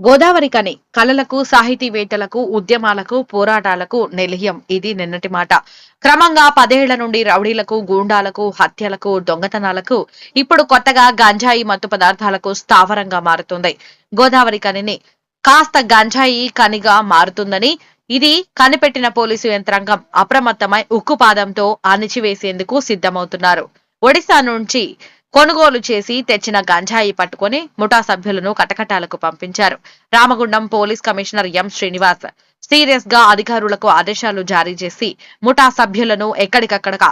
గోదావరి కని కళలకు సాహితీవేత్తలకు ఉద్యమాలకు పోరాటాలకు నిలయం. ఇది నిన్నటి మాట. క్రమంగా పదేళ్ళ నుండి రౌడీలకు గూండాలకు హత్యలకు దొంగతనాలకు ఇప్పుడు కొత్తగా గంజాయి మత్తు పదార్థాలకు స్థావరంగా మారుతుంది. గోదావరి కనిని కాస్త గంజాయి కనిగా మారుతుందని ఇది కనిపెట్టిన పోలీసు యంత్రాంగం అప్రమత్తమై ఉక్కుపాదంతో అణిచివేసేందుకు సిద్ధమవుతున్నారు. ఒడిశా నుంచి కొనుగోలు చేసి తెచ్చిన గంజాయి పట్టుకొని ముఠా సభ్యులను కటకటాలకు పంపించారు. Ramagundam police commissioner M Srinivas సీరియస్గా అధికారులకు ఆదేశాలు జారీ చేసి ముఠా సభ్యులను ఎక్కడికక్కడ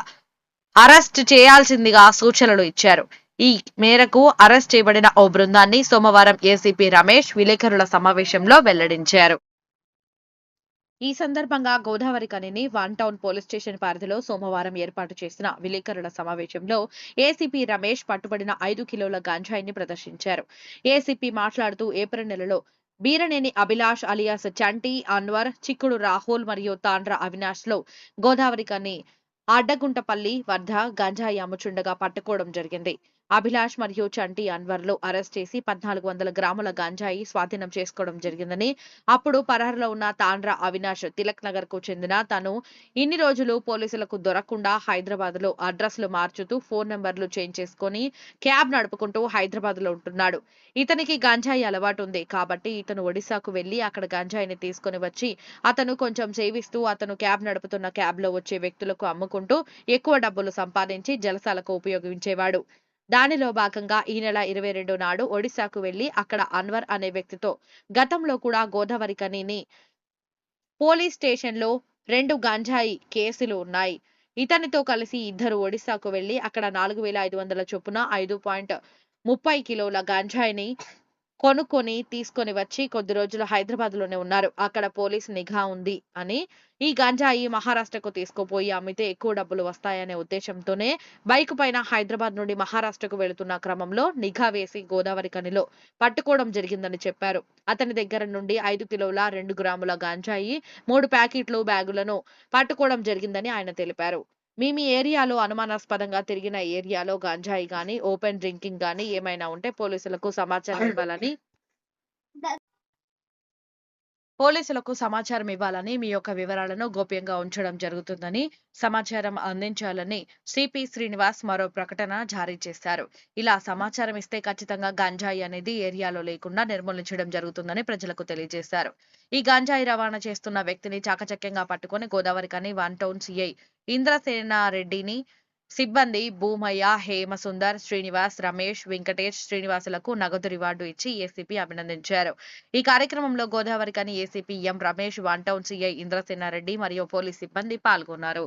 అరెస్ట్ చేయాల్సిందిగా సూచనలు ఇచ్చారు. ఈ మేరకు అరెస్ట్ చేయబడిన ఓ బృందాన్ని సోమవారం ఏసీపీ రమేష్ విలేకరుల సమావేశంలో వెల్లడించారు. ఈ సందర్భంగా Godavari కనిని one town police station పరిధిలో సోమవారం ఏర్పాటు చేసిన విలేకరుల సమావేశంలో ఏసీపీ రమేష్ పట్టుబడిన ఐదు కిలోల గంజాయిని ప్రదర్శించారు. ఏసీపీ మాట్లాడుతూ ఏప్రిల్ నెలలో బీరనేని అభిలాష్ అలియాస్ చంటి అన్వర్ చిక్కుడు రాహుల్ మరియు తాండ్ర అవినాష్లో గోదావరి కని అడ్డగుంటపల్లి వద్ద గంజాయి అమ్ముచుండగా పట్టుకోవడం జరిగింది. అభిలాష్ మరియు చంటి అన్వర్లు అరెస్ట్ చేసి పద్నాలుగు వందల గ్రాముల గంజాయి స్వాధీనం చేసుకోవడం జరిగిందని అప్పుడు పరారులో ఉన్న తాండ్ర అవినాష్ తిలక్ నగర్కు చెందిన తను ఇన్ని రోజులు పోలీసులకు దొరకకుండా హైదరాబాద్లో అడ్రస్లు మార్చుతూ ఫోన్ నెంబర్లు చేంజ్ చేసుకుని క్యాబ్ నడుపుకుంటూ హైదరాబాద్లో ఉంటున్నాడు. ఇతనికి గంజాయి అలవాటు ఉంది కాబట్టి ఇతను ఒడిశాకు వెళ్ళి అక్కడ గంజాయిని తీసుకుని వచ్చి అతను కొంచెం సేవిస్తూ అతను క్యాబ్ నడుపుతున్న క్యాబ్లో వచ్చే వ్యక్తులకు అమ్ముకుంటూ ఎక్కువ డబ్బులు సంపాదించి జలసాలకు ఉపయోగించేవాడు. దానిలో భాగంగా ఈ నెల ఇరవై రెండు నాడు ఒడిశాకు వెళ్ళి అక్కడ అన్వర్ అనే వ్యక్తితో గతంలో కూడా గోదావరి కనిని పోలీస్ స్టేషన్లో రెండు గంజాయి కేసులు ఉన్నాయి. ఇతనితో కలిసి ఇద్దరు ఒడిశాకు వెళ్ళి అక్కడ నాలుగు వేల ఐదు వందల చొప్పున ఐదు పాయింట్ ముప్పై కిలోల గంజాయిని కొనుక్కొని తీసుకొని వచ్చి కొద్ది రోజులు హైదరాబాద్లోనే ఉన్నారు. అక్కడ పోలీస్ నిఘా ఉంది అని ఈ గంజాయి మహారాష్ట్రకు తీసుకుపోయి అమ్మితే ఎక్కువ డబ్బులు వస్తాయనే ఉద్దేశంతోనే బైక్ పైన హైదరాబాద్ నుండి మహారాష్ట్రకు వెళుతున్న క్రమంలో నిఘా వేసి గోదావరి కనిలో పట్టుకోవడం జరిగిందని చెప్పారు. అతని దగ్గర నుండి ఐదు కిలోల రెండు గ్రాముల గంజాయి మూడు ప్యాకెట్లు బ్యాగులను పట్టుకోవడం జరిగిందని ఆయన తెలిపారు. మీ మీ ఏరియాలో అనుమానాస్పదంగా తిరిగిన ఏరియాలో గంజాయి గాని ఓపెన్ డ్రింకింగ్ గాని ఏమైనా ఉంటే పోలీసులకు సమాచారం ఇవ్వాలని? పోలీసులకు సమాచారం ఇవ్వాలని మీ యొక్క వివరాలను గోప్యంగా ఉంచడం జరుగుతుందని సమాచారం అందించాలని సిపి శ్రీనివాస్ మరో ప్రకటన జారీ చేశారు. ఇలా సమాచారం ఇస్తే ఖచ్చితంగా గంజాయి అనేది ఏరియాలో లేకుండా నిర్మూలించడం జరుగుతుందని ప్రజలకు తెలియజేశారు. ఈ గంజాయి రవాణా చేస్తున్న వ్యక్తిని చాకచక్యంగా పట్టుకొని గోదావరి కని వన్ టౌన్ సిఐ ఇంద్రసేనారెడ్డిని సిబ్బంది భూమయ్య హేమసుందర్ శ్రీనివాస్ రమేష్ వెంకటేష్ శ్రీనివాసులకు నగదు రివార్డు ఇచ్చి ఏసీపీ అభినందించారు. ఈ కార్యక్రమంలో Godavarikhani ACP M Ramesh one town CI Indrasena Reddy మరియు పోలీస్ సిబ్బంది పాల్గొన్నారు.